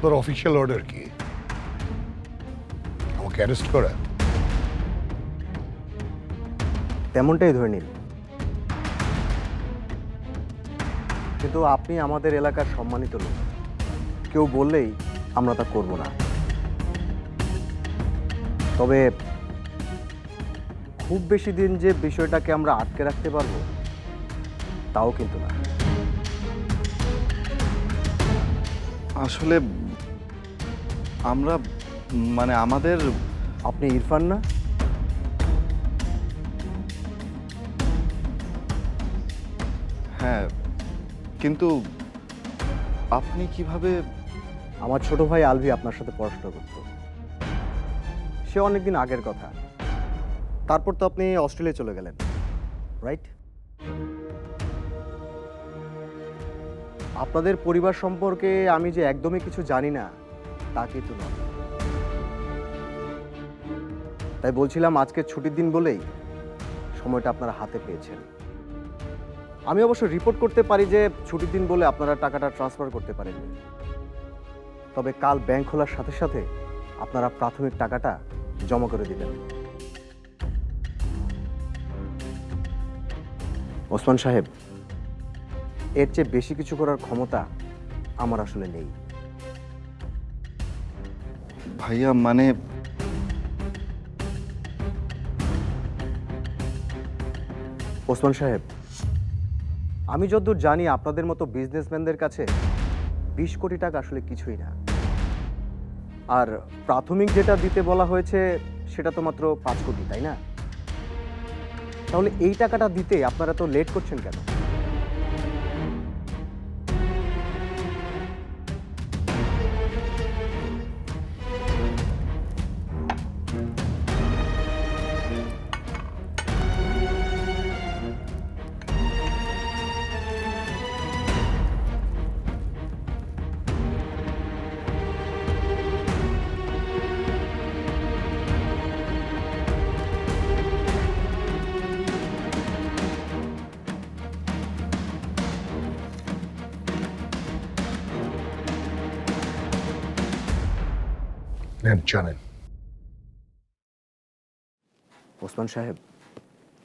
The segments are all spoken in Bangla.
আপনার অফিসিয়াল অর্ডার কি? আমাকে অ্যারেস্ট করা তেমনটাই ধরে নিন। কিন্তু আপনি আমাদের এলাকার সম্মানিত লোক। কেউ বললেই আমরা তা করব না। তবে খুব বেশি দিন যে বিষয়টাকে আমরা আটকে রাখতে পারব তাও কিন্তু না। আসলে আমরা মানে আমাদের আপনি ইরফান না? হ্যাঁ কিন্তু আপনি কীভাবে আমার ছোট ভাই আলভি আপনার সাথে পড়াশোনা করত। সে অনেকদিন আগের কথা। তারপর তো আপনি অস্ট্রেলিয়া চলে গেলেন রাইট আপনাদের পরিবার সম্পর্কে আমি যে একদমই কিছু জানি না তা কিন্তু নয়। তাই বলছিলাম আজকে ছুটির দিন বলেই সময়টা আপনারা হাতে পেয়েছেন। আমি অবশ্য রিপোর্ট করতে পারি যে ছুটির দিন বলে আপনারা টাকাটা ট্রান্সফার করতে পারেননি। তবে কাল ব্যাংক খোলার সাথে সাথে আপনারা প্রাথমিক টাকাটা জমা করে দিবেন ওসমান সাহেব, এর চেয়ে বেশি কিছু করার ক্ষমতা আমার আসলে নেই। ভাইয়া মানে ওসমান সাহেব, আমি যতদূর জানি আপনাদের মতো বিজনেসম্যানদের কাছে বিশ কোটি টাকা আসলে কিছুই না। আর প্রাথমিক যেটা দিতে বলা হয়েছে, সেটা তো মাত্র পাঁচ কোটি, তাই না? তাহলে এই টাকাটা দিতে আপনারা তো লেট করছেন কেন? নেন জানেন। ওসমান সাহেব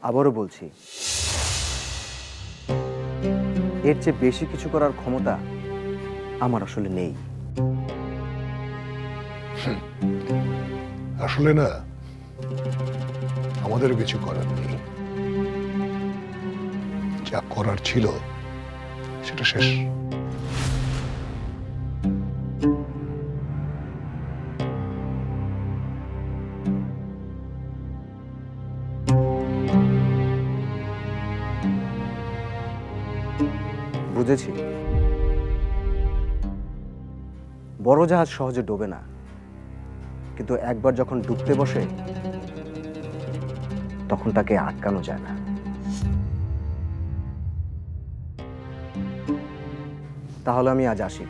আবারও বলছি এর চেয়ে বেশি কিছু করার ক্ষমতা আমার আসলে নেই। আসলে না আমাদের কিছু করার নেই। যা করার ছিল সেটা শেষ। বুঝেছি। বড় জাহাজ সহজে ডোবে না। কিন্তু একবার যখন ডুবতে বসে, তখন তাকে আটকানো যায় না। তাহলে আমি আজ আসি।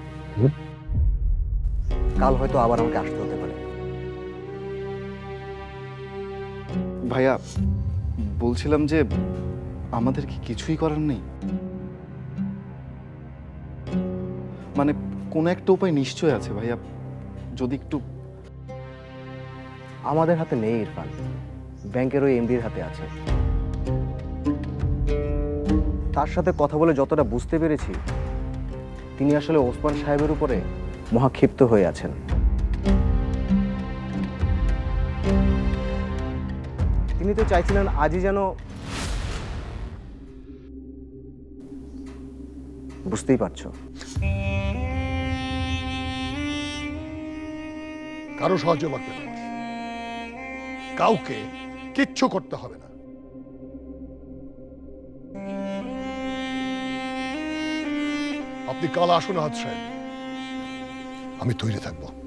কাল হয়তো আবার আমাকে আসতে হতে পারে। ভাইয়া, বলছিলাম যে আমাদের কি কিছুই করার নেই? মানে কোনো একটা উপায় নিশ্চয় আছে ভাইয়া। যদি একটু আমাদের হাতে নেই ইরফান। ব্যাংকের ওই এমডির হাতে আছে। তার সাথে কথা বলে যতটা বুঝতে পেরেছি, তিনি আসলে ওসমান সাহেবের উপরে মহাক্ষিপ্ত হয়ে আছেন। তিনি তো চাইছিলেন আজই যেন বুঝতেই পারছ। কারও সাহায্য লাগবে। না কাউকে কিচ্ছু করতে হবে না। আপনি কাল আসুন হাত সাহেব। আমি তৈরি থাকব।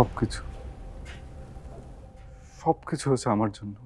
সব কিছু সব কিছু হয়েছে আমার জন্য।